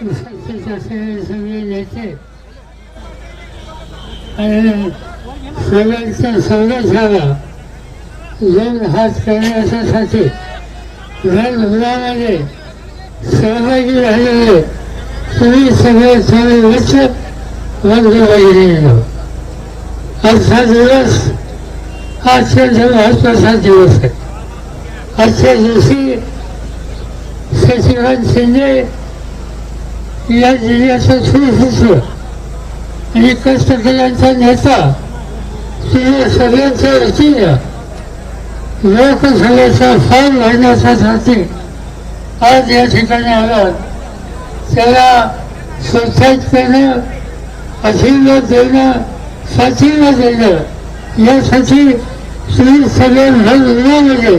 शक्तीचे सगळे सगळे नेते. आणि सगळ्यांचा संघर्षाला दोन हात करण्यासाठी रणधुरामध्ये सहभागी झालेले तुम्ही सगळे सगळे उच्च वर्गवाहिनीनो आजचा दिवस हा अत्यंत महत्त्वाचा दिवस आहे. आजच्या दिवशी सचिवान शिंदे या जिल्ह्याचं सुपुत्र आणि कष्टकऱ्यांचा नेता तुझ्या सगळ्यांच्या वतीनं लोकसभेचा फॉर्म भरण्यासाठी आज या ठिकाणी आला. त्याला प्रोत्साहित करणं आशीर्वाद देणं साथीला देणं यासाठी तुम्ही सगळ्यांना भरभरामध्ये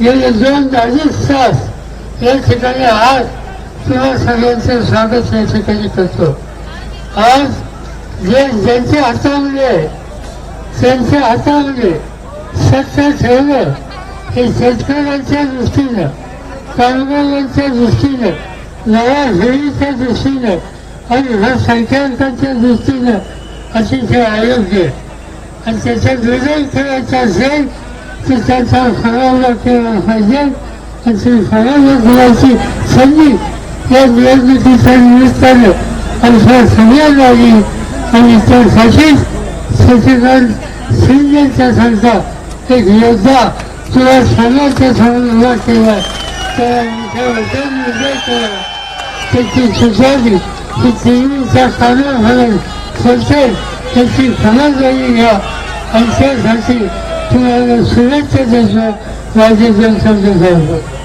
गेले दोन अडीच तास या ठिकाणी आज किंवा सगळ्यांचं स्वागत या ठिकाणी करतो. आज जे ज्यांच्या हातामध्ये आहे, त्यांच्या हातामध्ये सत्ता ठेवलं हे शेतकऱ्यांच्या दृष्टीनं कामगारांच्या दृष्टीनं नव्या पिढीच्या दृष्टीनं आणि संख्यांकांच्या दृष्टीनं अतिशय अयोग्य आणि त्याचा विरोध करायचा असेल तर त्याचा फरावला केला पाहिजे. आणि ती फरावला करायची संधी या निवडणुकीच्या निमित्तानं आमच्या सगळ्यांनी आणि त्यासाठी शशिकांत शिंदेच्या सारखा एक योद्धा तुला सगळ्यांच्या समोर उभा केला त्याला मोठ्या वचन केला त्याची सुचारी ही टीव्हीच्या कानावर खोलते त्याची खबरदारी घ्या आणि त्यासाठी तुम्हाला शुभेच्छा देतो माझे जनसंघ